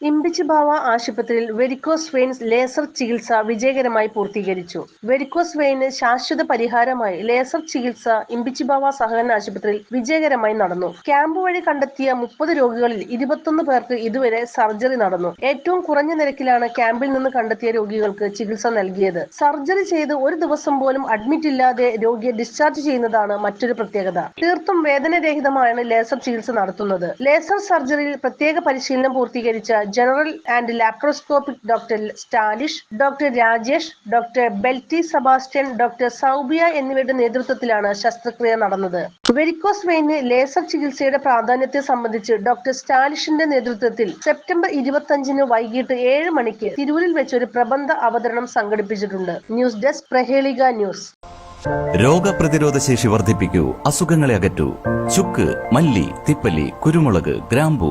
ഇമ്പിച്ചിബാവ ആശുപത്രിയിൽ varicose veins laser ചികിത്സ വിജയകരമായി പൂർത്തീകരിച്ചു. വെരിക്കോസ് വെയിന് ശാശ്വത പരിഹാരമായി ലേസർ ചികിത്സ ഇമ്പിച്ചുബാവ സഹകരണ ആശുപത്രിയിൽ വിജയകരമായി നടന്നു. ക്യാമ്പ് വഴി കണ്ടെത്തിയ മുപ്പത് രോഗികളിൽ ഇരുപത്തൊന്ന് പേർക്ക് ഇതുവരെ സർജറി നടന്നു. ഏറ്റവും കുറഞ്ഞ നിരക്കിലാണ് ക്യാമ്പിൽ നിന്ന് കണ്ടെത്തിയ രോഗികൾക്ക് ചികിത്സ നൽകിയത്. സർജറി ചെയ്ത് ഒരു ദിവസം പോലും അഡ്മിറ്റ് ഇല്ലാതെ രോഗിയെ ഡിസ്ചാർജ് ചെയ്യുന്നതാണ് മറ്റൊരു പ്രത്യേകത. തീർത്തും വേദനരഹിതമാണ് ലേസർ ചികിത്സ നടത്തുന്നത്. ലേസർ സർജറിയിൽ പ്രത്യേക പരിശീലനം പൂർത്തീകരിച്ച general and laparoscopic doctor Stalish doctor Rajesh doctor Belty Sebastian doctor Soubiya എന്നിവരുടെ നേതൃത്വത്തിലാണ് ശസ്ത്രക്രിയ നടന്നത്. വെരിക്കോസ് വെയിന് ലേസർ ചികിത്സയുടെ പ്രാധാന്യത്തെ സംബന്ധിച്ച് ഡോക്ടർ സ്റ്റാലിഷിന്റെ നേതൃത്വത്തിൽ സെപ്റ്റംബർ ഇരുപത്തഞ്ചിന് വൈകിട്ട് ഏഴ് മണിക്ക് തിരൂരിൽ വെച്ച് ഒരു പ്രബന്ധ അവതരണം സംഘടിപ്പിച്ചിട്ടുണ്ട്. News desk Prahelika news. രോഗപ്രതിരോധ ശേഷി വർദ്ധിപ്പിക്കൂ അസുഖങ്ങളെ അകറ്റൂ. ചുക്ക് മല്ലി തിപ്പല്ലി കുരുമുളക് ഗ്രാമ്പു